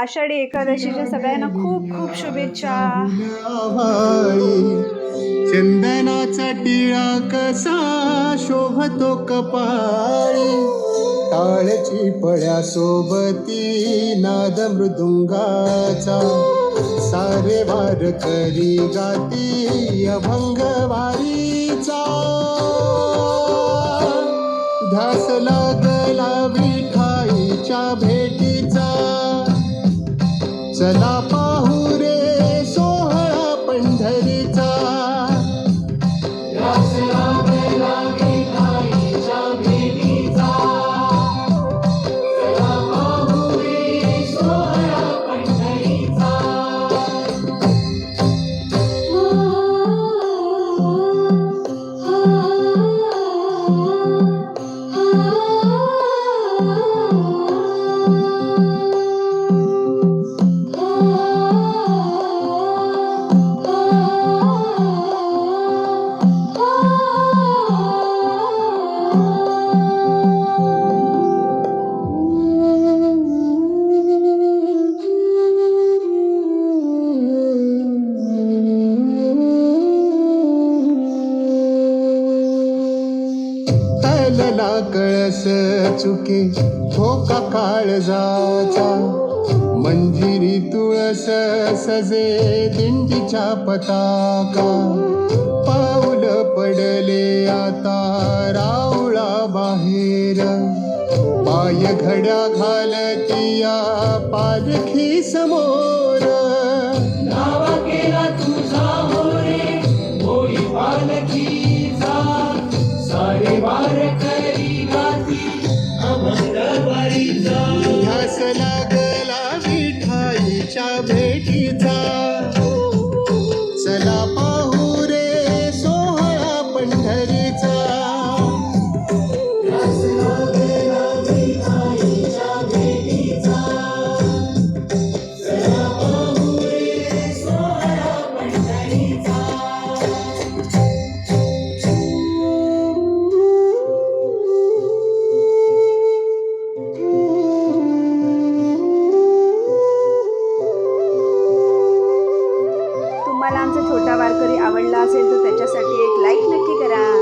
आषाढी एकादशीच्या सगळ्यांना खूप खूप शुभेच्छा. चंदनाचा टिळा कसा शोभतो कपाळी. टाळची पळ्या सोबती नाद मृदुंगाचा. सारे वार करी गाती अभंग वारीचा. ध्यास लागला विठाईच्या भेट Se la कळस चुके धोका काळजाचा. मंजिरी तुळस सजे दिंडीच्या पताका. पाऊल पडले आता राऊळा बाहेर. पाय घड्या घालतिया पालखी समोर. সাধে असेल तर त्याच्यासाठी एक लाईक नक्की करा.